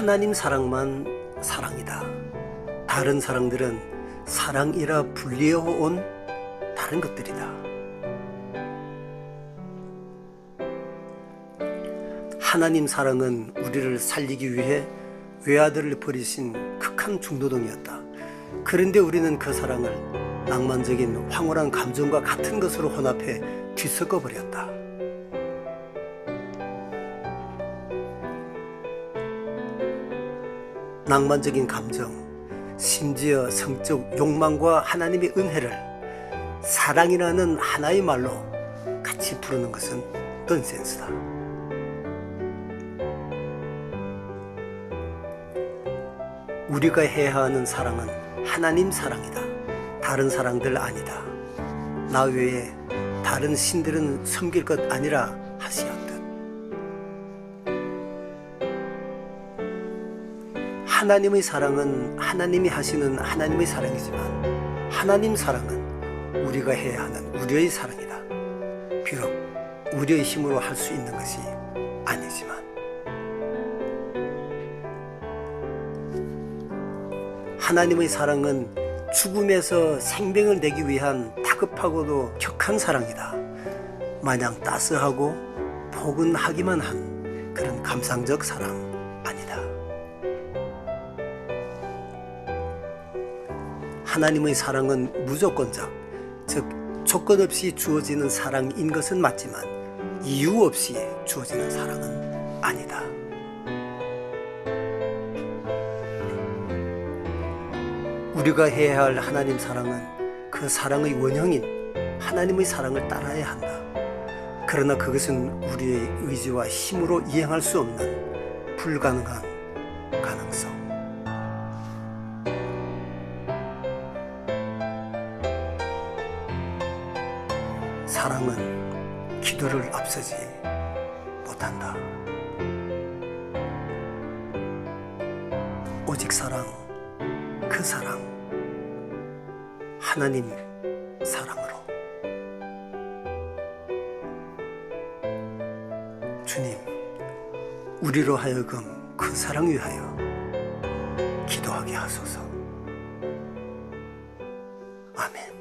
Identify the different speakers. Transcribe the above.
Speaker 1: 하나님 사랑만 사랑이다. 다른 사랑들은 사랑이라 불리어 온 다른 것들이다. 하나님 사랑은 우리를 살리기 위해 외아들을 버리신 극한 중노동이었다. 그런데 우리는 그 사랑을 낭만적인 황홀한 감정과 같은 것으로 혼합해 뒤섞어 버렸다. 낭만적인 감정, 심지어 성적 욕망과 하나님의 은혜를 사랑이라는 하나의 말로 같이 부르는 것은 넌센스다. 우리가 해야 하는 사랑은 하나님 사랑이다. 다른 사랑들 아니다. 나 외에 다른 신들은 섬길 것 아니라 하시었 하나님의 사랑은 하나님이 하시는 하나님의 사랑이지만 하나님 사랑은 우리가 해야 하는 우리의 사랑이다. 비록 우리의 힘으로 할 수 있는 것이 아니지만 하나님의 사랑은 죽음에서 생명을 내기 위한 다급하고도 격한 사랑이다. 마냥 따스하고 포근하기만 한 그런 감상적 사랑 아니다. 하나님의 사랑은 무조건적, 즉 조건 없이 주어지는 사랑인 것은 맞지만 이유 없이 주어지는 사랑은 아니다. 우리가 해야 할 하나님 사랑은 그 사랑의 원형인 하나님의 사랑을 따라야 한다. 그러나 그것은 우리의 의지와 힘으로 이행할 수 없는 불가능한 가능성. 사랑은 기도를 앞서지 못한다. 오직 사랑, 그 사랑, 하나님 사랑으로. 주님, 우리로 하여금 그 사랑 위하여 기도하게 하소서. 아멘.